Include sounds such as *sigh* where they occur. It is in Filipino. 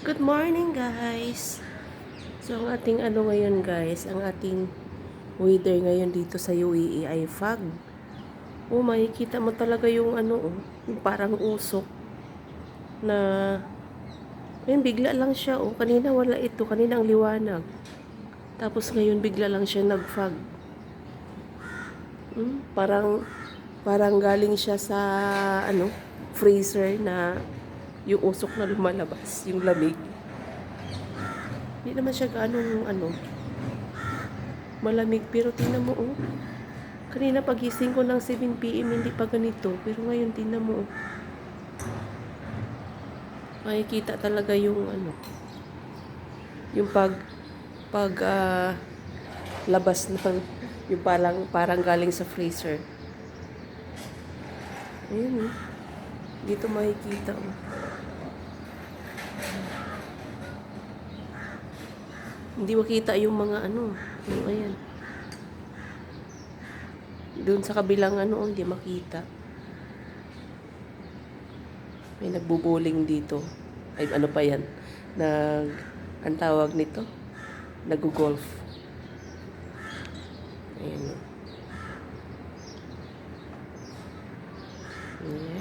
Good morning guys! So ang ating ano ngayon guys, ang ating weather ngayon dito sa UAE ay fog. Oh, makikita mo talaga yung ano oh, yung parang usok na Ayun, bigla lang siya oh. Kanina wala ito, kanina ang liwanag. Tapos ngayon bigla lang siya nag-fog. Hmm, parang parang galing siya sa ano, freezer na yung usok na lumalabas, yung lamig. Hindi naman siya ganong ano, malamig. Pero tingnan mo, oh. Kanina pagising ko ng 7pm, hindi pa ganito. Pero ngayon, tingnan mo, oh. Makikita talaga yung ano, yung pag, pag, ah, labas ng, *laughs* yung parang, parang galing sa freezer. Ayun, oh. Dito makikita, oh. Hindi makita yung mga ano. Yung ayan. Doon sa kabilang ano, hindi makita. May nagbubuling dito. Ay, ano pa yan? Nag, ang tawag nito? Nag-golf. Ayan. oh. Ayan.